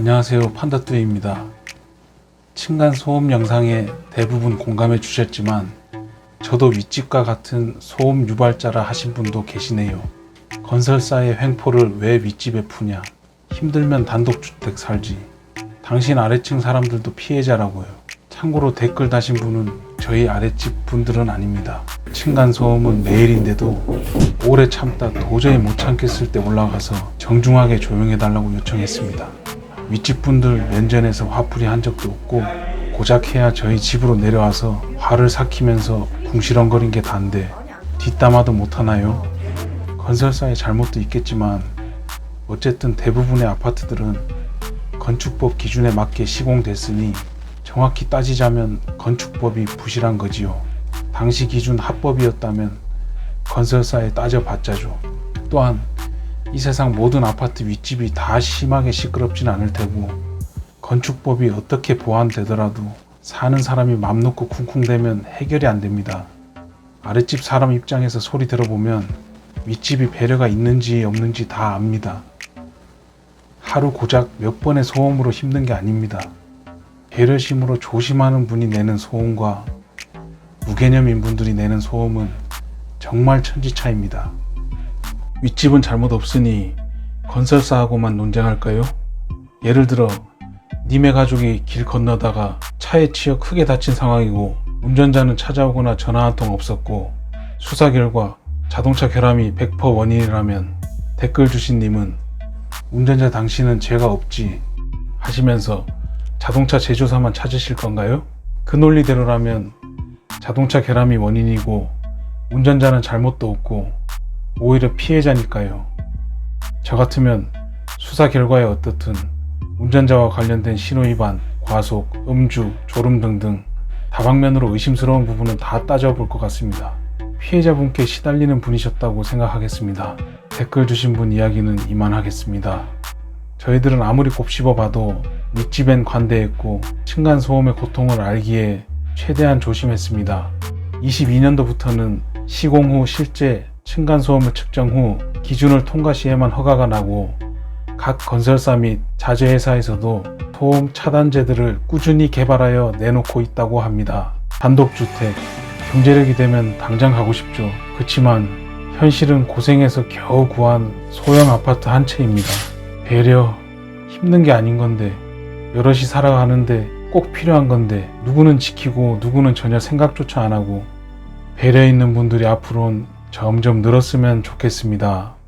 안녕하세요 판다뚜입니다. 층간 소음 영상에 대부분 공감해 주셨지만 저도 윗집과 같은 소음 유발자라 하신 분도 계시네요. 건설사의 횡포를 왜 윗집에 푸냐? 힘들면 단독주택 살지. 당신 아래층 사람들도 피해자라고요. 참고로 댓글 다신 분은 저희 아랫집 분들은 아닙니다. 층간 소음은 매일인데도 오래 참다 도저히 못 참겠을 때 올라가서 정중하게 조용해 달라고 요청했습니다. 윗집 분들 면전에서 화풀이 한 적도 없고 고작 해야 저희 집으로 내려와서 화를 삭히면서 궁시렁거린 게 단데 뒷담화도 못하나요? 건설사의 잘못도 있겠지만 어쨌든 대부분의 아파트들은 건축법 기준에 맞게 시공됐으니 정확히 따지자면 건축법이 부실한 거지요. 당시 기준 합법이었다면 건설사에 따져봤자죠. 또한 이 세상 모든 아파트 윗집이 다 심하게 시끄럽진 않을 테고 건축법이 어떻게 보완되더라도 사는 사람이 맘 놓고 쿵쿵대면 해결이 안 됩니다. 아랫집 사람 입장에서 소리 들어보면 윗집이 배려가 있는지 없는지 다 압니다. 하루 고작 몇 번의 소음으로 힘든 게 아닙니다. 배려심으로 조심하는 분이 내는 소음과 무개념인 분들이 내는 소음은 정말 천지 차입니다. 윗집은 잘못 없으니 건설사하고만 논쟁할까요? 예를 들어 님의 가족이 길 건너다가 차에 치여 크게 다친 상황이고 운전자는 찾아오거나 전화 한 통 없었고 수사 결과 자동차 결함이 100% 원인이라면 댓글 주신 님은 운전자 당신은 죄가 없지 하시면서 자동차 제조사만 찾으실 건가요? 그 논리대로라면 자동차 결함이 원인이고 운전자는 잘못도 없고 오히려 피해자니까요. 저 같으면 수사 결과에 어떻든 운전자와 관련된 신호위반, 과속, 음주, 졸음 등등 다방면으로 의심스러운 부분은 다 따져볼 것 같습니다. 피해자분께 시달리는 분이셨다고 생각하겠습니다. 댓글 주신 분 이야기는 이만하겠습니다. 저희들은 아무리 곱씹어 봐도 윗집엔 관대했고 층간소음의 고통을 알기에 최대한 조심했습니다. 22년도부터는 시공 후 실제 층간소음을 측정 후 기준을 통과 시에만 허가가 나고 각 건설사 및 자재회사에서도 소음 차단제들을 꾸준히 개발하여 내놓고 있다고 합니다. 단독주택, 경제력이 되면 당장 가고 싶죠. 그치만 현실은 고생해서 겨우 구한 소형 아파트 한 채입니다. 배려, 힘든 게 아닌 건데, 여럿이 살아가는데 꼭 필요한 건데, 누구는 지키고 누구는 전혀 생각조차 안 하고, 배려 있는 분들이 앞으로는 점점 늘었으면 좋겠습니다.